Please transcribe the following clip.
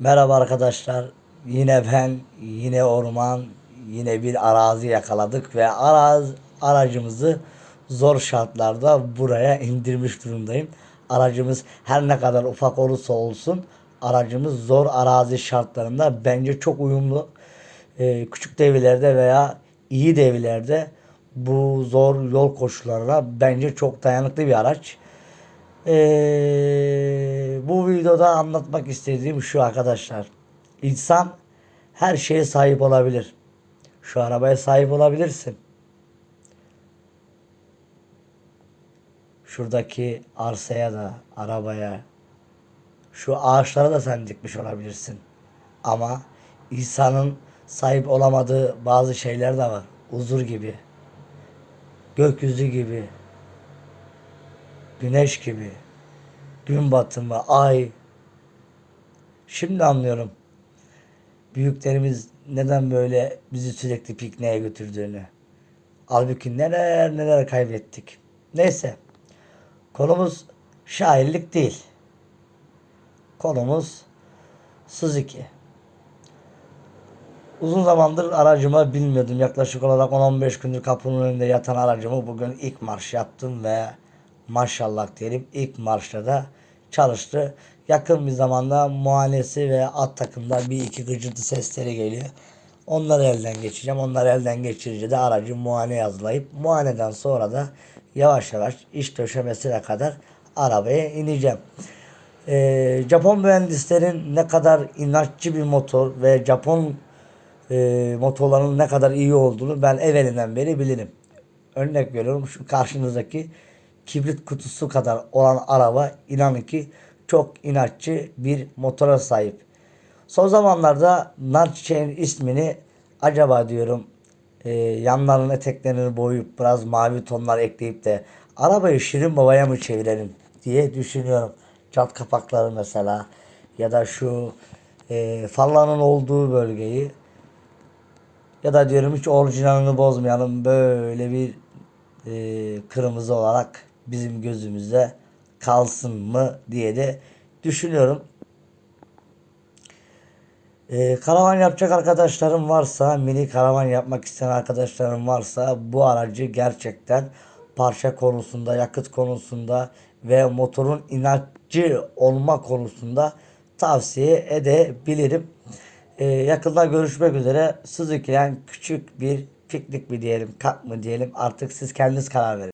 Merhaba arkadaşlar. Yine ben, yine orman, yine bir arazi yakaladık ve araz, aracımızı zor şartlarda buraya indirmiş durumdayım. Aracımız her ne kadar ufak olursa olsun aracımız zor arazi şartlarında bence çok uyumlu. Ee, küçük devirlerde veya iyi devirlerde bu zor yol koşullarına bence çok dayanıklı bir araç. Ee, videoda anlatmak istediğim şu arkadaşlar. İnsan her şeye sahip olabilir. Şu arabaya sahip olabilirsin. Şuradaki arsaya da, arabaya, şu ağaçlara da sen dikmiş olabilirsin. Ama insanın sahip olamadığı bazı şeyler de var. Huzur gibi, gökyüzü gibi, güneş gibi, gün batımı, ay. Şimdi anlıyorum. Büyüklerimiz neden böyle bizi sürekli pikniğe götürdüğünü. Halbuki neler neler kaybettik. Neyse. Konumuz şairlik değil. Konumuz Suzuki. Uzun zamandır aracıma bilmiyordum. Yaklaşık olarak 10-15 gündür kapının önünde yatan aracımı bugün ilk marş yaptım ve maşallah diyelim ilk marşta da çalıştı. Yakın bir zamanda muayenesi ve alt takımda bir iki gıcırtı sesleri geliyor. Onları elden geçeceğim. Onları elden geçirince de aracı muayene yazılayıp muayeneden sonra da yavaş yavaş iş döşemesine kadar arabaya ineceğim. Ee, Japon mühendislerin ne kadar inatçı bir motor ve Japon e, motorların ne kadar iyi olduğunu ben evvelinden beri bilirim. Örnek veriyorum şu karşınızdaki kibrit kutusu kadar olan araba inanın ki çok inatçı bir motora sahip. Son zamanlarda nar çiçeğin ismini acaba diyorum e, yanlarının eteklerini boyayıp biraz mavi tonlar ekleyip de arabayı Şirin Baba'ya mı çevirelim diye düşünüyorum. Cat kapakları mesela ya da şu e, fallanın olduğu bölgeyi ya da diyorum hiç orijinalini bozmayalım böyle bir e, kırmızı olarak bizim gözümüzde kalsın mı diye de düşünüyorum. E, karavan yapacak arkadaşlarım varsa, mini karavan yapmak isteyen arkadaşlarım varsa bu aracı gerçekten parça konusunda, yakıt konusunda ve motorun inatçı olma konusunda tavsiye edebilirim. E, yakında görüşmek üzere. Suzuki'den küçük bir piknik mi diyelim, kamp mı diyelim artık siz kendiniz karar verin.